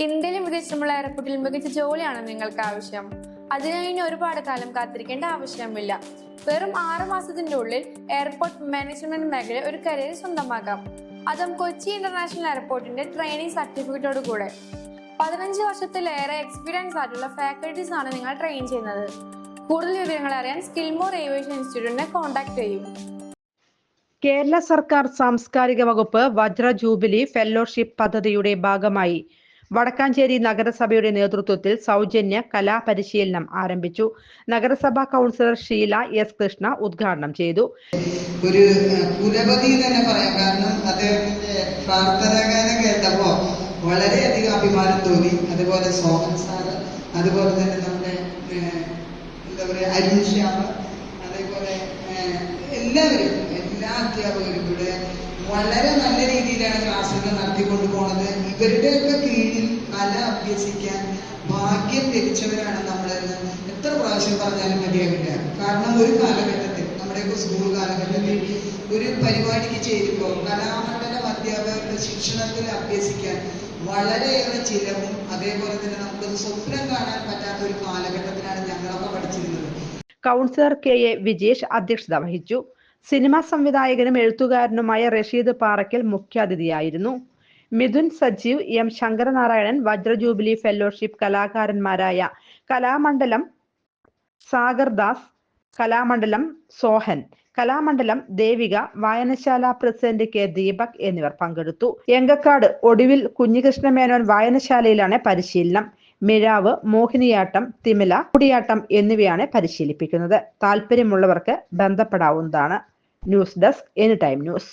ഇന്ത്യയിലും വിദേശത്തുമുള്ള എയർപോർട്ടിൽ മികച്ച ജോലിയാണ് നിങ്ങൾക്ക് ആവശ്യം. അതിനായി ഇനി ഒരുപാട് കാലം കാത്തിരിക്കേണ്ട ആവശ്യമില്ല. വെറും ആറ് മാസത്തിന്റെ ഉള്ളിൽ എയർപോർട്ട് മാനേജ്മെന്റ് മേഖല ഒരു കരിയർ സ്വന്തമാക്കാം. അതും കൊച്ചി ഇന്റർനാഷണൽ എയർപോർട്ടിന്റെ ട്രെയിനിങ് സർട്ടിഫിക്കറ്റോട് കൂടെ. പതിനഞ്ച് വർഷത്തിലേറെ എക്സ്പീരിയൻസ് ആയിട്ടുള്ള ഫാക്കൽറ്റീസ് ആണ് നിങ്ങൾ ട്രെയിൻ ചെയ്യുന്നത്. കൂടുതൽ വിവരങ്ങൾ അറിയാൻ സ്കിൽമോർ ഏവിയേഷൻ ഇൻസ്റ്റിറ്റ്യൂട്ടിനെ കോൺടാക്ട് ചെയ്യും. കേരള സർക്കാർ സാംസ്കാരിക വകുപ്പ് വജ്ര ജൂബിലി ഫെലോഷിപ്പ് പദ്ധതിയുടെ ഭാഗമായി വടക്കാഞ്ചേരി നഗരസഭയുടെ നേതൃത്വത്തിൽ സൗജന്യ കലാപരിശീലനം ആരംഭിച്ചു. നഗരസഭാ കൗൺസിലർ ഷീല എസ് കൃഷ്ണ ഉദ്ഘാടനം ചെയ്തു. ഒരു എന്ന് തന്നെ പറയാം. കാരണം അദ്ദേഹത്തിന്റെ പ്രാർത്ഥനാഗാനം കേട്ടപ്പോ വളരെയധികം അഭിമാനം തോന്നി. അതുപോലെ സോഹൻ സാറ് അതുപോലെ തന്നെ നമ്മുടെ എന്താ പറയാ അരുൺ അതേപോലെ എല്ലാവരും എല്ലാ അധ്യാപകരും ഇവിടെ വളരെ നല്ല രീതിയിലാണ് ക്ലാസ്സുകൾ നടത്തിക്കൊണ്ടു പോണത്. ഇവരുടെയൊക്കെ കീഴിൽ കല അഭ്യസിക്കാൻ ഭാഗ്യം ലഭിച്ചവരാണ് നമ്മളെന്ന് എത്ര പ്രാവശ്യം പറഞ്ഞാലും മതിയാവില്ല. കാരണം ഒരു കാലഘട്ടത്തിൽ നമ്മുടെയൊക്കെ സ്കൂൾ കാലഘട്ടത്തിൽ ഒരു പരിപാടിക്ക് ചേരുമ്പോൾ കലാമണ്ഡലം അധ്യാപകരുടെ ശിക്ഷണത്തിൽ അഭ്യസിക്കാൻ വളരെയേറെ ചിലവും അതേപോലെ തന്നെ നമുക്കത് സ്വപ്നം കാണാൻ പറ്റാത്ത ഒരു കാലഘട്ടത്തിലാണ് ഞങ്ങളൊക്കെ പഠിച്ചിരുന്നത്. കൗൺസിലർ കെ എ വിജേഷ് അധ്യക്ഷത വഹിച്ചു. സിനിമാ സംവിധായകനും എഴുത്തുകാരനുമായ റഷീദ് പാറയ്ക്കൽ മുഖ്യാതിഥിയായിരുന്നു. മിഥുൻ സജീവ് എം. ശങ്കരനാരായണൻ വജ്രജൂബിലി ഫെലോഷിപ്പ് കലാകാരന്മാരായ കലാമണ്ഡലം സാഗർദാസ് കലാമണ്ഡലം സോഹൻ കലാമണ്ഡലം ദേവിക വായനശാല പ്രസിഡന്റ് കെ. ദീപക് എന്നിവർ പങ്കെടുത്തു. എങ്കക്കാട് ഒടുവിൽ കുഞ്ഞികൃഷ്ണ മേനോൻ വായനശാലയിലാണ് പരിശീലനം. മിഴാവ് മോഹിനിയാട്ടം തിമില കുടിയാട്ടം എന്നിവയാണ് പരിശീലിപ്പിക്കുന്നത്. താല്പര്യമുള്ളവർക്ക് ബന്ധപ്പെടാവുന്നതാണ്. News desk any time news.